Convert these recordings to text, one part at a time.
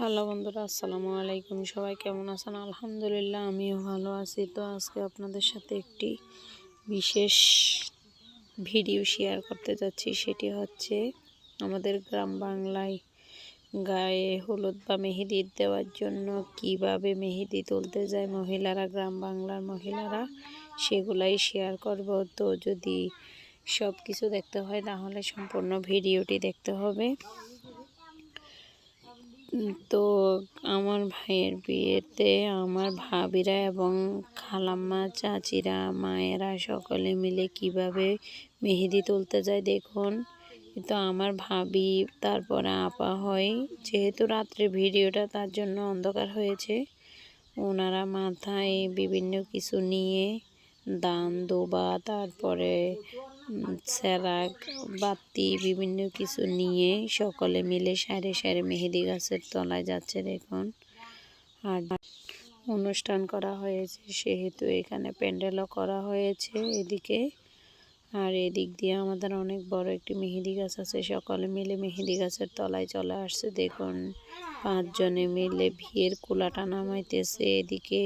Hello বন্ধুরা, আসসালামু আলাইকুম। সবাই কেমন আছেন? আলহামদুলিল্লাহ, আমিও ভালো আছি। তো আজকে আপনাদের সাথে একটি বিশেষ ভিডিও শেয়ার করতে যাচ্ছি। সেটি হচ্ছে আমাদের গ্রাম বাংলায় গায়ে হলুদ বা মেহেদি দেওয়ার জন্য কীভাবে মেহেদি তুলতে যায় মহিলারা, গ্রাম বাংলার মহিলারা, সেগুলাই শেয়ার করব। তো যদি সব কিছু দেখতে হয়, তাহলে সম্পূর্ণ ভিডিওটি দেখতে হবে। তো আমার ভাইয়ের বিয়েতে আমার ভাবিরা এবং খালাম্মা, চাচিরা, মায়েরা সকলে মিলে কীভাবে মেহেদি তুলতে যায় দেখুন। তো আমার ভাবি, তারপরে আপা হয়। যেহেতু রাত্রে ভিডিওটা তার জন্য অন্ধকার হয়েছে, ওনারা মাথায় বিভিন্ন কিছু নিয়ে দান, দোবা, তারপরে স্যারাক বাতি, বিভিন্ন কিছু নিয়ে সকলে মিলে সারে সারে মেহেদি গাছের তলায় যাচ্ছে দেখুন। আর অনুষ্ঠান করা হয়েছে, সেহেতু এখানে প্যান্ডেলও করা হয়েছে এদিকে। আর এদিক দিয়ে আমাদের অনেক বড় একটি মেহেদি গাছ আছে, সকলে মিলে মেহেদি গাছের তলায় চলে আসছে দেখুন। পাঁচজনে মিলে ভিড়, কুলাটা নামাইতেছে এদিকে।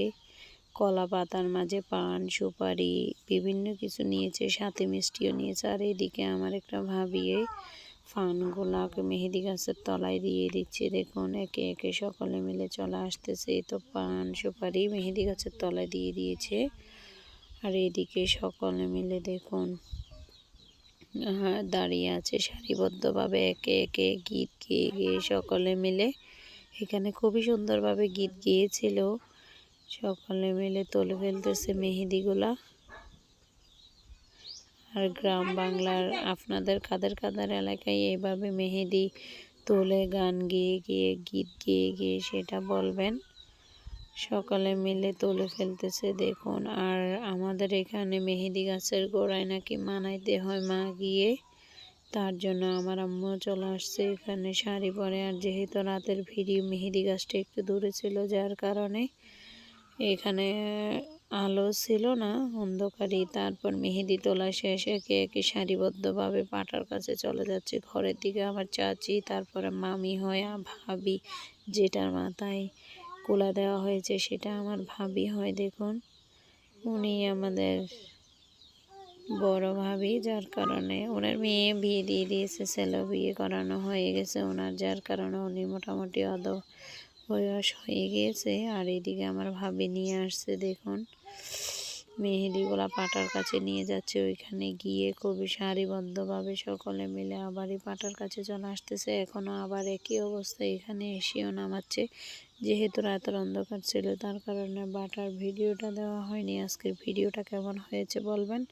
কলা পাতার মাঝে পান, সুপারি, বিভিন্ন কিছু নিয়েছে, সাথে মিষ্টিও নিয়েছে। আর এদিকে আমার একটা ভাবিয়ে ফানগুলাকে মেহেদি গাছের তলায় দিয়ে দিচ্ছে। দেখুন, একে একে সকলে মিলে চলে আসতেছে। তো পান, সুপারি, মেহেদি গাছের তলায় দিয়ে দিয়েছে। আর এদিকে সকলে মিলে দেখুন দাঁড়িয়ে আছে সারিবদ্ধভাবে। একে একে গীত গেয়ে গিয়ে সকলে মিলে এখানে খুবই সুন্দরভাবে গীত গিয়েছিল। সকলে মিলে তোলে ফেলতেছে মেহেদিগুলা। আর গ্রাম বাংলার আপনাদের কাদের কাদের এলাকায় এইভাবে মেহেদি তোলে, গান গেয়ে গিয়ে, গীত গেয়ে গিয়ে সেটা বলবেন? সকালে মিলে তুলে ফেলতেছে, দেখুন। আর আমাদের এখানে মেহেদি গাছের গোড়ায় নাকি মানাইতে হয় মা গিয়ে। তার জন্য আমার আম্মু চলে আসছে, এখানে শাড়ি পরে। আর যেহেতু রাতের ভিড়ি, মেহেদি গাছটা একটু দূরে ছিল যার কারণে এখানে আলো ছিল না, অন্ধকারই। তারপর মেহেদি তোলা শেষ একে একে সারিবদ্ধভাবে পাটার কাছে চলে যাচ্ছে। ঘরের দিকে আমার চাচি, তারপরে মামি হয় ভাবি, যেটার মাথায় কোলা দেওয়া হয়েছে সেটা আমার ভাবি হয়, দেখুন। উনি আমাদের বড় ভাবি, যার কারণে ওনার মেয়ে বিয়ে দিয়ে দিয়েছে ছেলে বিয়ে করানো হয়ে গেছে। ওনার, যার কারণে উনি মোটামুটি অদ বয়স হয়ে গিয়েছে আর এদিকে আমার ভাবি নিয়ে আসছে, দেখুন। মেহেদিগুলা পাটার কাছে নিয়ে যাচ্ছে, ওইখানে গিয়ে খুবই সারিবদ্ধভাবে সকলে মিলে আবারই পাটার কাছে চলে আসতেছে। এখনও আবার একই অবস্থা, এখানে এসেও নামাচ্ছে। যেহেতু রাতের অন্ধকার ছিল, তার কারণে বাটার ভিডিওটা দেওয়া হয়নি। আজকের ভিডিওটা কেমন হয়েছে বলবেন?